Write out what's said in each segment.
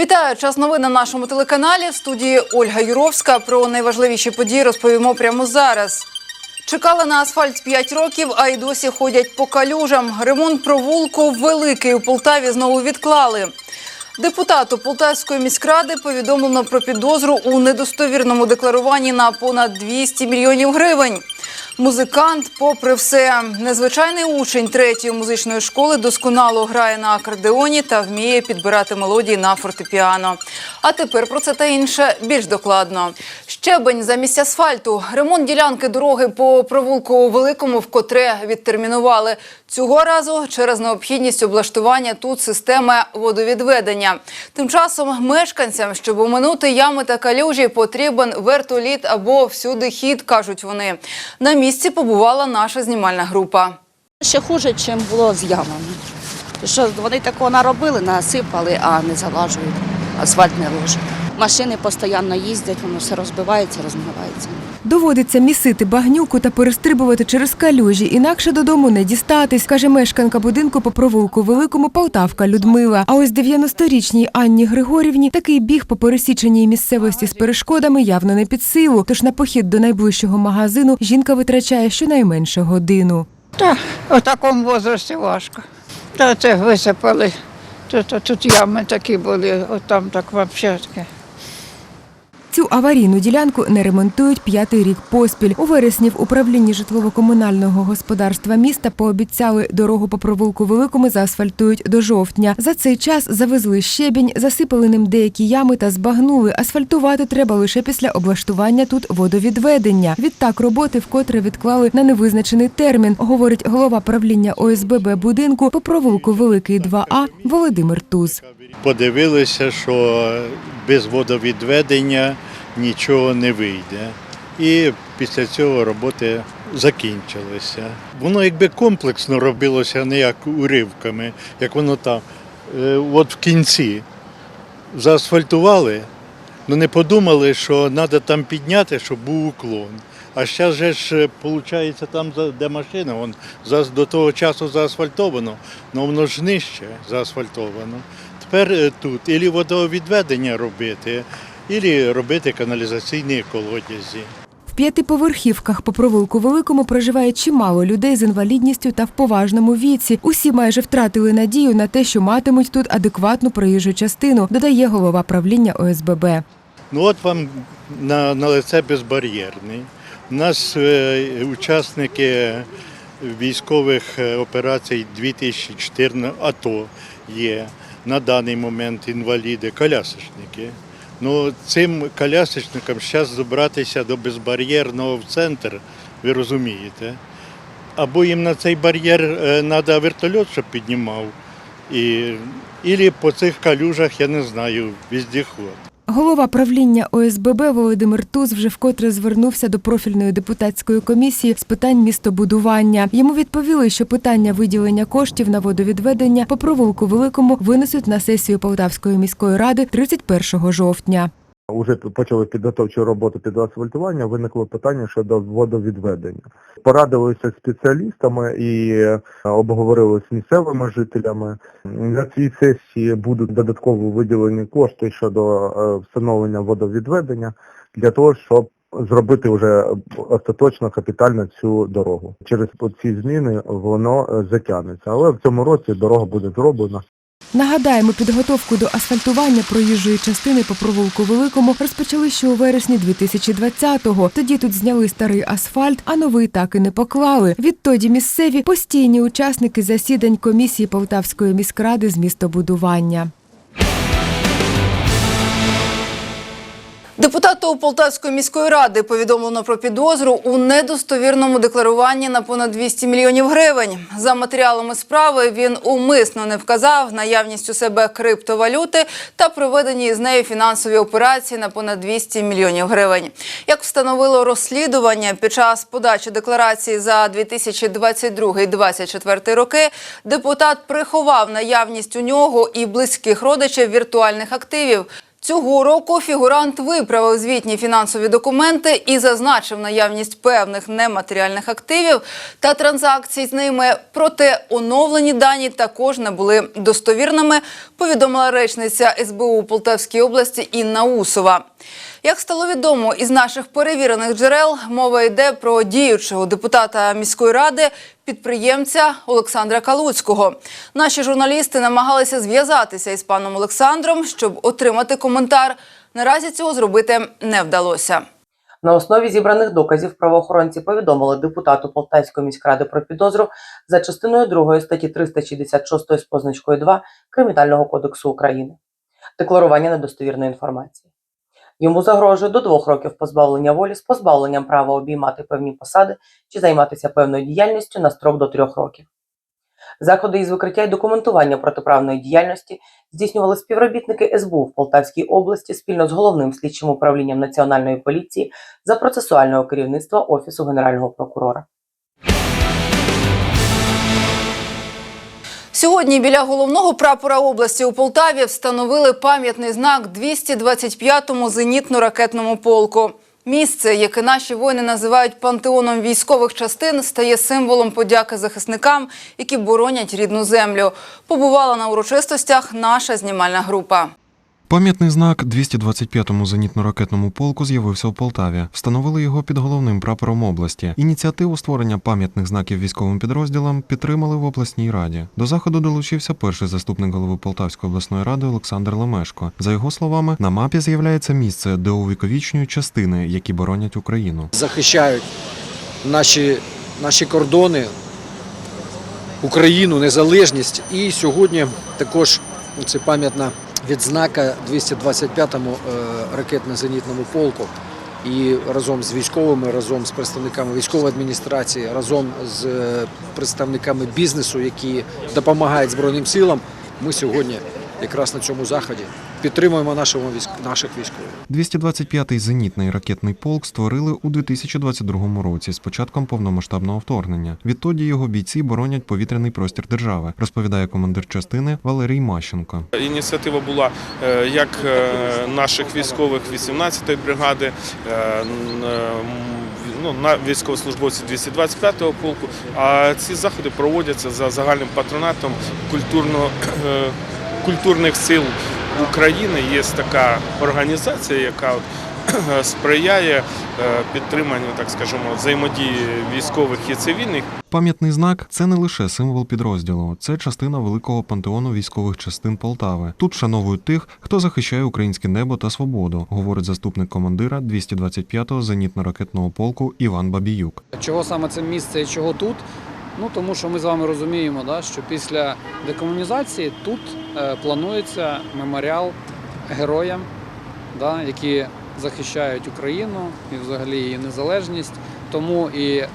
Вітаю! Час новин на нашому телеканалі. В студії Ольга Юровська. Про найважливіші події розповімо прямо зараз. Чекали на асфальт 5 років, а й досі ходять по калюжам. Ремонт провулку великий у Полтаві знову відклали. Депутату Полтавської міськради повідомлено про підозру у недостовірному декларуванні на понад 200 мільйонів гривень. Музикант, попри все, незвичайний учень третьої музичної школи досконало грає на акордеоні та вміє підбирати мелодії на фортепіано. А тепер про це та інше більш докладно. Щебень замість асфальту. Ремонт ділянки дороги по провулку Великому вкотре відтермінували. Цього разу через необхідність облаштування тут системи водовідведення. Тим часом мешканцям, щоб оминути ями та калюжі, потрібен вертоліт або всюди хід, кажуть вони. На місці побувала наша знімальна група. Ще хуже, ніж було з ямами. Що вони такого наробили, насипали, а не залажують, асфальт не ложать. Машини постійно їздять, воно все розбивається, розмивається. Доводиться місити багнюку та перестрибувати через калюжі, інакше додому не дістатись, каже мешканка будинку по провулку Великому Полтавка Людмила. А ось 90-річній Анні Григорівні такий біг по пересіченій місцевості з перешкодами явно не під силу. Тож на похід до найближчого магазину жінка витрачає щонайменше годину. Та у такому возрасті важко. Та це висипали. Тут, тут ями такі були, от там так взагалі. Цю аварійну ділянку не ремонтують п'ятий рік поспіль. У вересні в управлінні житлово-комунального господарства міста пообіцяли дорогу по провулку Великому заасфальтують до жовтня. За цей час завезли щебінь, засипали ним деякі ями та збагнули. Асфальтувати треба лише після облаштування тут водовідведення. Відтак роботи вкотре відклали на невизначений термін, говорить голова правління ОСББ будинку по провулку Великий 2А Володимир Туз. подивилися, що без водовідведення нічого не вийде. І після цього роботи закінчилися. Воно якби комплексно робилося, не як уривками, як воно там. Е, От в кінці заасфальтували, але не подумали, що треба там підняти, щоб був уклон. А зараз же ж виходить, там де машина, вон, до того часу заасфальтовано, але воно ж нижче заасфальтовано. Тепер е, тут ілі водовідведення робити, ілі робити каналізаційні колодязі. В п'ятиповерхівках по провулку Великому проживає чимало людей з інвалідністю та в поважному віці. Усі майже втратили надію на те, що матимуть тут адекватну проїжджу частину, додає голова правління ОСББ. Ну от вам на, на лице безбар'єрний. У нас е, учасники військових е, операцій 2014 АТО є на даний момент інваліди, колясочники. Ну, цим колясочникам зараз добратися до безбар'єрного в центр, ви розумієте. Або їм на цей бар'єр треба вертольот, щоб піднімав, і, і по цих калюжах, я не знаю, віздіход. Голова правління ОСББ Володимир Туз вже вкотре звернувся до профільної депутатської комісії з питань містобудування. Йому відповіли, що питання виділення коштів на водовідведення по провулку Великому винесуть на сесію Полтавської міської ради 31 жовтня. Уже почали підготовчу роботу під асфальтування, виникло питання щодо водовідведення. Порадилися з спеціалістами і е, обговорили з місцевими жителями. На цій сесії будуть додатково виділені кошти щодо е, встановлення водовідведення для того, щоб зробити вже остаточно капітально цю дорогу. Через ці зміни воно е, затягнеться. Але в цьому році дорога буде зроблена. Нагадаємо, підготовку до асфальтування проїжджої частини по провулку Великому розпочали ще у вересні 2020-го. Тоді тут зняли старий асфальт, а новий так і не поклали. Відтоді місцеві постійні учасники засідань комісії Полтавської міськради з містобудування. Депутату Полтавської міської ради повідомлено про підозру у недостовірному декларуванні на понад 200 мільйонів гривень. За матеріалами справи він умисно не вказав наявність у себе криптовалюти та проведені з нею фінансові операції на понад 200 мільйонів гривень. Як встановило розслідування під час подачі декларації за 2022-2024 роки, депутат приховав наявність у нього і близьких родичів віртуальних активів. Цього року фігурант виправив звітні фінансові документи і зазначив наявність певних нематеріальних активів та транзакцій з ними. Проте оновлені дані також не були достовірними, повідомила речниця СБУ Полтавській області Інна Усова. Як стало відомо із наших перевірених джерел, мова йде про діючого депутата міської ради, підприємця Олександра Калуцького. Наші журналісти намагалися зв'язатися із паном Олександром, щоб отримати коментар. Наразі цього зробити не вдалося. На основі зібраних доказів правоохоронці повідомили депутату Полтавської міськради про підозру за частиною 2 статті 366 з позначкою 2 Кримінального кодексу України. Декларування недостовірної інформації. Йому загрожує до двох років позбавлення волі з позбавленням права обіймати певні посади чи займатися певною діяльністю на строк до трьох років. Заходи із викриття і документування протиправної діяльності здійснювали співробітники СБУ в Полтавській області спільно з головним слідчим управлінням Національної поліції за процесуального керівництва Офісу Генерального прокурора. Сьогодні біля головного прапора області у Полтаві встановили пам'ятний знак 225-му зенітно-ракетному полку. Місце, яке наші воїни називають пантеоном військових частин, стає символом подяки захисникам, які боронять рідну землю. Побувала на урочистостях наша знімальна група. Пам'ятний знак 225-му зенітно-ракетному полку з'явився у Полтаві. Встановили його під головним прапором області. Ініціативу створення пам'ятних знаків військовим підрозділам підтримали в обласній раді. До заходу долучився перший заступник голови Полтавської обласної ради Олександр Лемешко. За його словами, на мапі з'являється місце, де увіковічнюють частини, які боронять Україну. захищають наші, наші кордони, Україну, незалежність. І сьогодні також це пам'ятна відзнака 225-му е, ракетно-зенітному полку. І разом з військовими, разом з представниками військової адміністрації, разом з е, представниками бізнесу, які допомагають Збройним силам, ми сьогодні якраз на цьому заході підтримуємо нашого військ, наших військових. 225-й зенітний ракетний полк створили у 2022 році з початком повномасштабного вторгнення. Відтоді його бійці боронять повітряний простір держави, розповідає командир частини Валерій Мащенко. Ініціатива була е, як е, наших військових 18-ї бригади, е, ну, на військовослужбовців 225-го полку. А ці заходи проводяться за загальним патронатом культурно, культурних сил України. Є така організація, яка сприяє е, підтриманню, так скажемо, взаємодії військових і цивільних Пам'ятний знак це не лише символ підрозділу, це частина великого пантеону військових частин Полтави. Тут вшановують тих, хто захищає українське небо та свободу, говорить заступник командира 225-го зенітно-ракетного полку Іван Бабіюк. Чого саме це місце і чого тут? Ну тому що ми з вами розуміємо, да, що після декомунізації тут е, планується меморіал героям, да, які захищають Україну і взагалі її незалежність. Тому і е,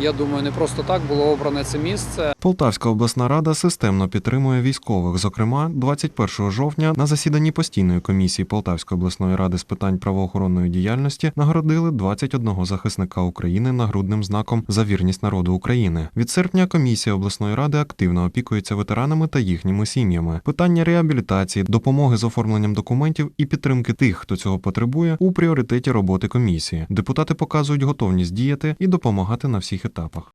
я думаю, не просто так було обране це місце. Полтавська обласна рада системно підтримує військових. Зокрема, 21 жовтня на засіданні постійної комісії Полтавської обласної ради з питань правоохоронної діяльності нагородили 21 захисника України нагрудним знаком за вірність народу України. Від серпня комісія обласної ради активно опікується ветеранами та їхніми сім'ями. Питання реабілітації, допомоги з оформленням документів і підтримки тих, хто цього потребує, у пріоритеті роботи комісії. Депутати показують готовність діяти і допомагати на всіх етапах.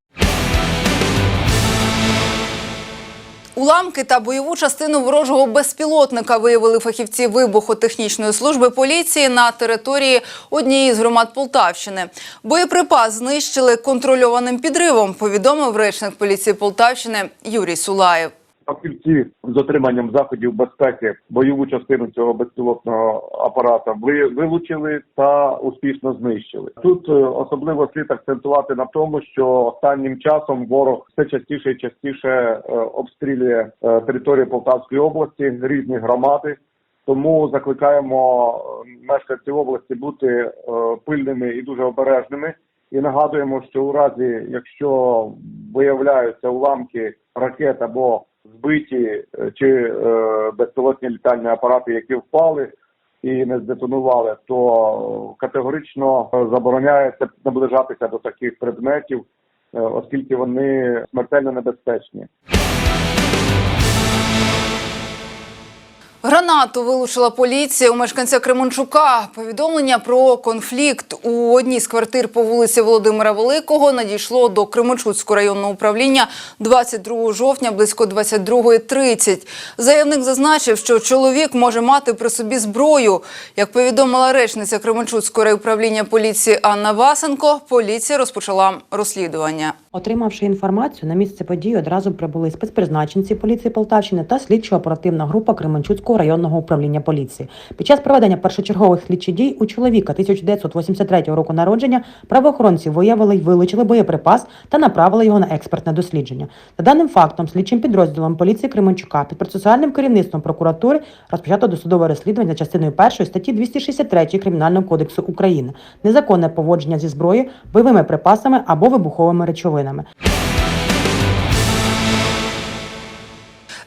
Уламки та бойову частину ворожого безпілотника виявили фахівці вибухотехнічної служби поліції на території однієї з громад Полтавщини. Боєприпас знищили контрольованим підривом, повідомив речник поліції Полтавщини Юрій Сулаєв. Фахівці з дотриманням заходів безпеки бойову частину цього безпілотного апарата ви вилучили та успішно знищили. Тут е, особливо слід акцентувати на тому, що останнім часом ворог все частіше і частіше е, обстрілює е, територію Полтавської області, різні громади. Тому закликаємо мешканців області бути пильними і дуже обережними. І нагадуємо, що у разі, якщо виявляються уламки ракет або збиті е, чи е, безпілотні літальні апарати, які впали і не здетонували, то категорично забороняється наближатися до таких предметів, е, оскільки вони смертельно небезпечні. Гранату вилучила поліція у мешканця Кременчука. Повідомлення про конфлікт у одній з квартир по вулиці Володимира Великого надійшло до Кременчуцького районного управління 22 жовтня близько 22.30. Заявник зазначив, що чоловік може мати при собі зброю. Як повідомила речниця Кременчуцького райуправління поліції Анна Васенко, поліція розпочала розслідування. Отримавши інформацію, на місце події одразу прибули спецпризначенці поліції Полтавщини та слідчо-оперативна група Кременчуцького районного управління поліції. Під час проведення першочергових слідчих дій у чоловіка 1983 року народження правоохоронці виявили й вилучили боєприпас та направили його на експертне дослідження. За даним фактом, слідчим підрозділом поліції Кременчука під процесуальним керівництвом прокуратури розпочато досудове розслідування частиною першої статті 263 Кримінального кодексу України незаконне поводження зі зброєю, бойовими припасами або вибуховими речовинами. buena.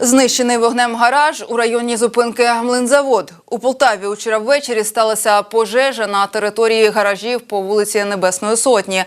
Знищений вогнем гараж у районі зупинки Млинзавод. У Полтаві учора ввечері сталася пожежа на території гаражів по вулиці Небесної Сотні.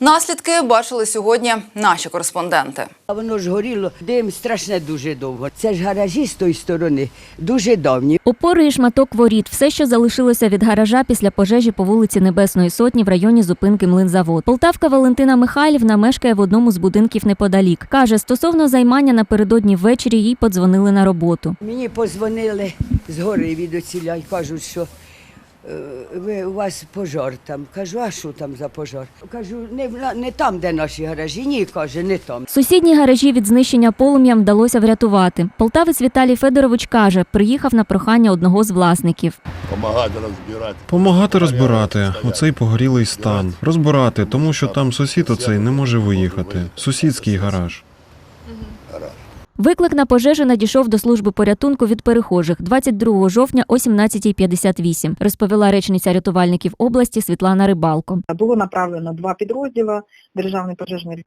Наслідки бачили сьогодні наші кореспонденти. Воно ж горіло, дим страшне дуже довго. Це ж гаражі з тої сторони, дуже давні. Опори і шматок воріт все, що залишилося від гаража після пожежі по вулиці Небесної Сотні в районі зупинки Млинзавод. Полтавка Валентина Михайлівна мешкає в одному з будинків неподалік. Каже, стосовно займання напередодні ввечері їй подзвонили на роботу. Мені позвонили з гори від оціля і кажуть, що е, ви, у вас пожар там. Кажу, а що там за пожар? Кажу, не, не там, де наші гаражі. Ні, каже, не там. Сусідні гаражі від знищення полум'ям вдалося врятувати. Полтавець Віталій Федорович каже, приїхав на прохання одного з власників. Помагати розбирати. Помагати розбирати оцей погорілий стан, розбирати, тому що там сусід оцей не може виїхати. Сусідський гараж. Виклик на пожежу надійшов до служби порятунку від перехожих 22 жовтня о 17.58, розповіла речниця рятувальників області Світлана Рибалко. Було направлено два підрозділи Державної пожежної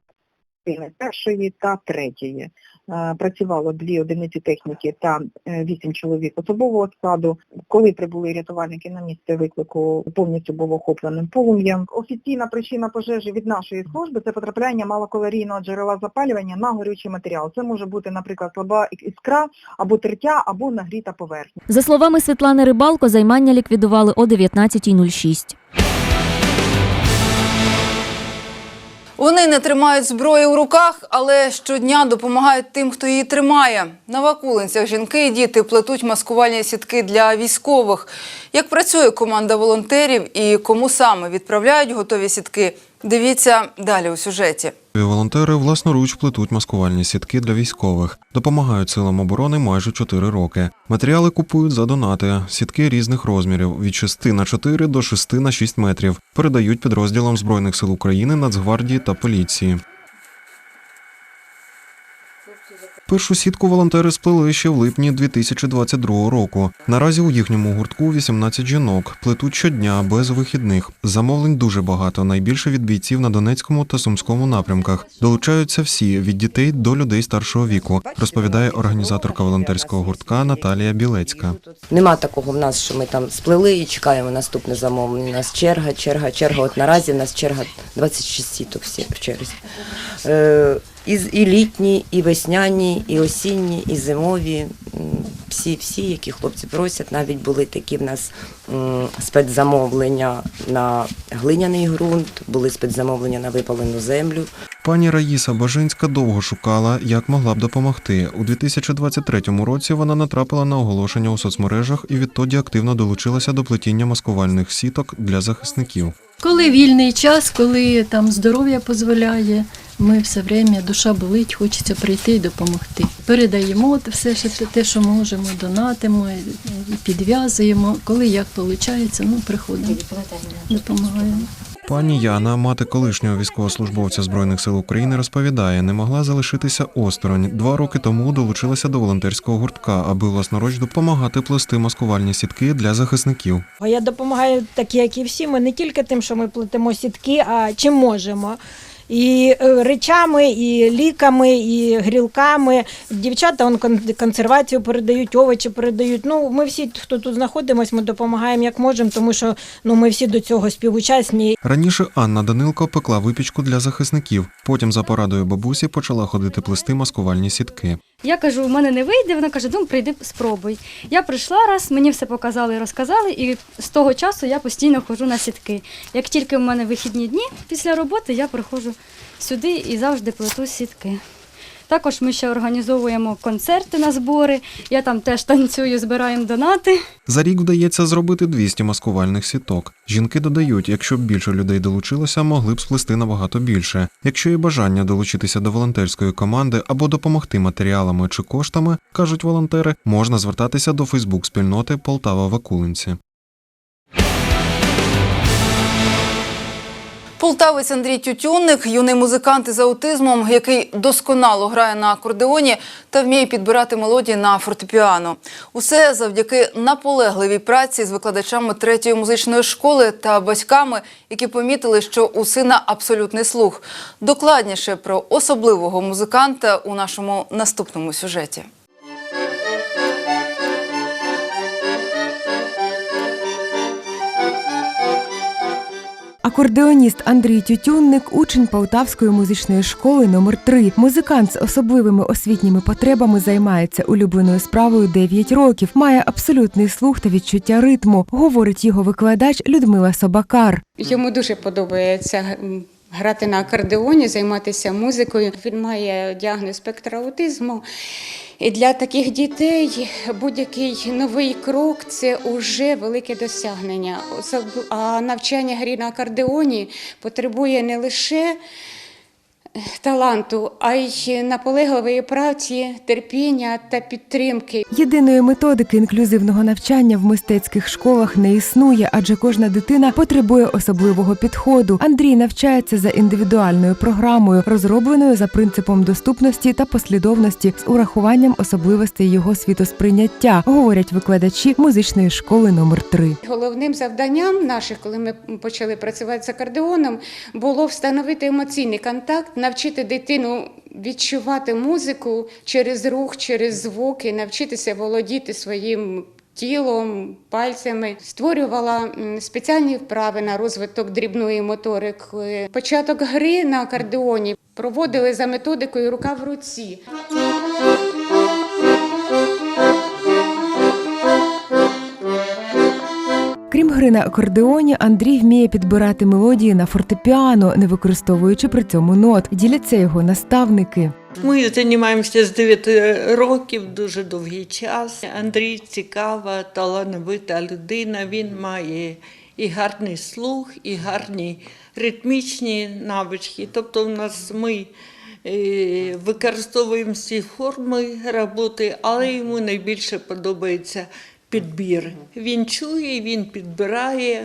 першої та третьої. Е, Працювало дві одиниці техніки та е, вісім чоловік особового складу. Коли прибули рятувальники на місце виклику, повністю був охопленим полум'ям. Офіційна причина пожежі від нашої служби це потрапляння малокалорійного джерела запалювання на горючий матеріал. Це може бути, наприклад, слаба іскра або тертя, або нагріта поверхня. За словами Світлани Рибалко, займання ліквідували о 19.06. Вони не тримають зброї у руках, але щодня допомагають тим, хто її тримає. На вакулинцях жінки і діти плетуть маскувальні сітки для військових. Як працює команда волонтерів і кому саме відправляють готові сітки, дивіться далі у сюжеті. Волонтери власноруч плетуть маскувальні сітки для військових, допомагають силам оборони майже 4 роки. Матеріали купують за донати, сітки різних розмірів від 6 на 4 до 6 на 6 метрів. Передають підрозділам збройних сил України, Нацгвардії та поліції. Першу сітку волонтери сплели ще в липні 2022 року. Наразі у їхньому гуртку 18 жінок плетуть щодня без вихідних. Замовлень дуже багато, найбільше від бійців на Донецькому та Сумському напрямках. Долучаються всі від дітей до людей старшого віку, розповідає організаторка волонтерського гуртка Наталія Білецька. Нема такого в нас, що ми там сплели і чекаємо наступне замовлення. У нас черга, черга, черга. От наразі в нас черга 26 сіток всі в черзі. І, і літні, і весняні, і осінні, і зимові. Всі, всі, які хлопці просять, навіть були такі в нас спецзамовлення на глиняний ґрунт, були спецзамовлення на випалену землю. Пані Раїса Бажинська довго шукала, як могла б допомогти. У 2023 році вона натрапила на оголошення у соцмережах і відтоді активно долучилася до плетіння маскувальних сіток для захисників. Коли вільний час, коли там здоров'я дозволяє, ми все время, душа болить, хочеться прийти і допомогти. Передаємо все, що- те, що можемо, донатимо, підв'язуємо. Коли як виходить, ну приходимо, допомагаємо. Пані Яна, мати колишнього військовослужбовця збройних сил України, розповідає, не могла залишитися осторонь. Два роки тому долучилася до волонтерського гуртка, аби власноруч допомагати плести маскувальні сітки для захисників. Я допомагаю так, як і всі. Ми не тільки тим, що ми плетемо сітки, а чим можемо. І е, речами, і ліками, і грілками. Дівчата он консервацію передають, овочі передають. Ну, ми всі, хто тут знаходимося, ми допомагаємо як можемо, тому що ну, ми всі до цього співучасні. Раніше Анна Данилко пекла випічку для захисників. Потім за порадою бабусі почала ходити плести маскувальні сітки. Я кажу, у мене не вийде. Вона каже, ну прийди, спробуй. Я прийшла раз, мені все показали і розказали, і з того часу я постійно ходжу на сітки. Як тільки в мене вихідні дні після роботи, я приходжу сюди і завжди плету сітки. Також ми ще організовуємо концерти на збори. Я там теж танцюю, збираємо донати. За рік вдається зробити 200 маскувальних сіток. Жінки додають, якщо б більше людей долучилося, могли б сплести набагато більше. Якщо є бажання долучитися до волонтерської команди або допомогти матеріалами чи коштами, кажуть волонтери, можна звертатися до Фейсбук-спільноти Полтава Вакулинці. Полтавець Андрій Тютюнник, юний музикант із аутизмом, який досконало грає на акордеоні та вміє підбирати мелодії на фортепіано. Усе завдяки наполегливій праці з викладачами третьої музичної школи та батьками, які помітили, що у сина абсолютний слух. Докладніше про особливого музиканта у нашому наступному сюжеті. Акордеоніст Андрій Тютюнник, учень Полтавської музичної школи номер 3 Музикант з особливими освітніми потребами займається улюбленою справою 9 років. Має абсолютний слух та відчуття ритму, говорить його викладач Людмила Собакар. Йому дуже подобається грати на акордеоні, займатися музикою. Він має діагноз спектра аутизму. І для таких дітей будь-який новий крок це вже велике досягнення. А навчання грі на акордеоні потребує не лише таланту, а й наполегливої праці, терпіння та підтримки. Єдиної методики інклюзивного навчання в мистецьких школах не існує, адже кожна дитина потребує особливого підходу. Андрій навчається за індивідуальною програмою, розробленою за принципом доступності та послідовності з урахуванням особливостей його світосприйняття, говорять викладачі музичної школи номер 3 Головним завданням наших, коли ми почали працювати з акордеоном, було встановити емоційний контакт, навчити дитину відчувати музику через рух, через звуки, навчитися володіти своїм. Тілом, пальцями створювала спеціальні вправи на розвиток дрібної моторики. Початок гри на акордеоні проводили за методикою рука в руці. Гри на акордеоні, Андрій вміє підбирати мелодії на фортепіано, не використовуючи при цьому нот. Діляться його наставники. Ми займаємося з 9 років, дуже довгий час. Андрій цікава, талановита людина. Він має і гарний слух, і гарні ритмічні навички. Тобто, в нас ми е, використовуємо всі форми роботи, але йому найбільше подобається підбір. Він чує, він підбирає,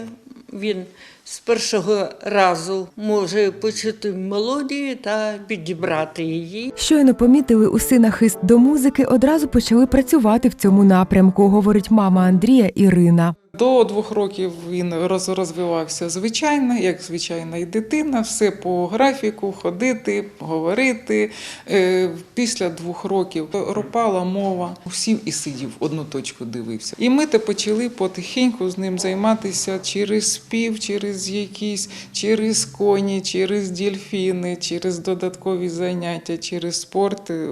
він з першого разу може почути мелодію та підібрати її. Щойно помітили у сина хист до музики, одразу почали працювати в цьому напрямку, говорить мама Андрія Ірина. До двох років він розвивався звичайно, як звичайна і дитина, все по графіку, ходити, говорити. Е, Після двох років ропала мова, сів і сидів, одну точку дивився. І ми те почали потихеньку з ним займатися через спів, через якісь, через коні, через дільфіни, через додаткові заняття, через спорт е,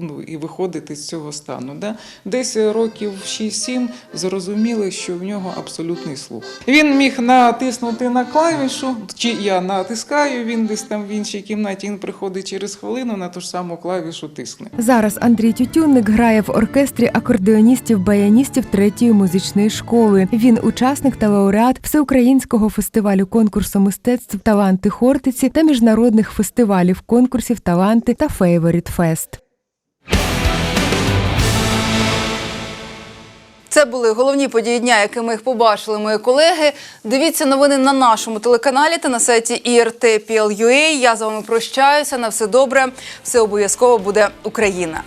ну, і виходити з цього стану. Да? Десь років 6-7 зрозуміли, що в нього абсолютний слух. Він міг натиснути на клавішу, чи я натискаю, він десь там в іншій кімнаті, він приходить через хвилину на ту ж саму клавішу тисне. Зараз Андрій Тютюнник грає в оркестрі акордеоністів-баяністів третьої музичної школи. Він учасник та лауреат всеукраїнського фестивалю конкурсу мистецтв Таланти Хортиці та міжнародних фестивалів конкурсів Таланти та Фейворіт Фест. Це були головні події дня, якими їх побачили мої колеги. Дивіться новини на нашому телеканалі та на сайті IRT.PL.UA. Я з вами прощаюся. На все добре. Все обов'язково буде Україна.